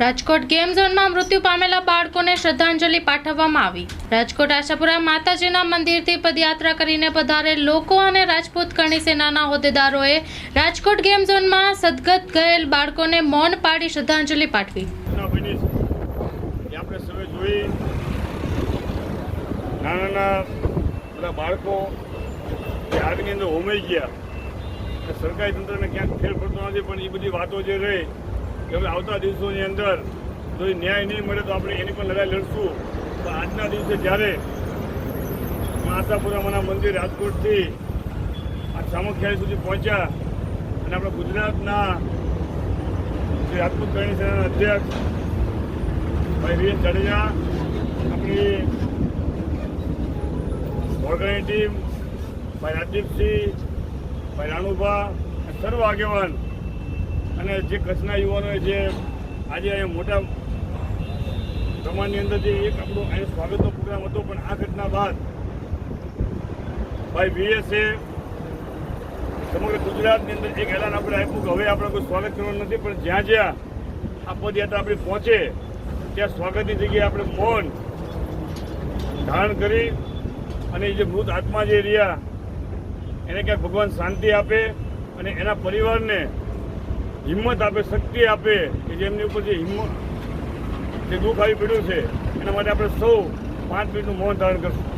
Rajkot game ઝોનમાં મૃત્યુ પામેલા બાળકોને શ્રદ્ધાંજલિ પાઠવવામાં આવી. રાજકોટ આશાપુરા માતાજીના મંદિરથી પદયાત્રા કરીને પધારે લોકો અને રાજપૂત કરણી સેનાના હોદ્દેદારોએ રાજકોટ ગેમ ઝોનમાં સદગત ગયેલ બાળકોને મૌન પાડી શ્રદ્ધાંજલિ પાઠવી. આપણે સૌએ જોઈ નાના બાળકો આગની અંદર હોમાઈ ગયા. સરકારી તંત્રને ક્યાંક ફેર પડતો નથી, પણ એ બધી વાતો જે રહી કે હવે આવતા દિવસોની અંદર જો ન્યાય નહીં મળે તો આપણે એની પણ લડાઈ લડશું. તો આજના દિવસે જ્યારે માતાપુરામાના મંદિર રાજકોટથી આ સામખ્યારી સુધી પહોંચ્યા અને આપણા ગુજરાતના શ્રી રાજપૂત કરણી સેનાના અધ્યક્ષ ભાઈ વીએન જાડેજા, આપણી વડગાંની ટીમ, ભાઈ રાજદીપસિંહ, ભાઈ રાણુભા સર્વ આગેવાન અને જે કચ્છના યુવાનોએ જે આજે અહીંયા મોટા પ્રમાણની અંદર જે એક આપણો અહીંયા સ્વાગતનો પ્રોગ્રામ હતો, પણ આ ઘટના બાદ ભાઈ વીએસએ સમગ્ર ગુજરાતની અંદર એક એલાન આપણે આપ્યું કે હવે આપણે કોઈ સ્વાગત કરવાનું નથી, પણ જ્યાં જ્યાં આ પદયાત્રા આપણી પહોંચે, ત્યાં સ્વાગતની જગ્યાએ આપણે મૌન ધારણ કરી અને જે મૃત આત્મા જે રહ્યા, એને ક્યાંક ભગવાન શાંતિ આપે અને એના પરિવારને હિંમત આપે, શક્તિ આપે, કે જેમની ઉપર જે હિંમત, જે દુઃખ આવી પડ્યું છે, એના માટે આપણે સૌ પાંચ મિનિટનું મૌન ધારણ કરશું.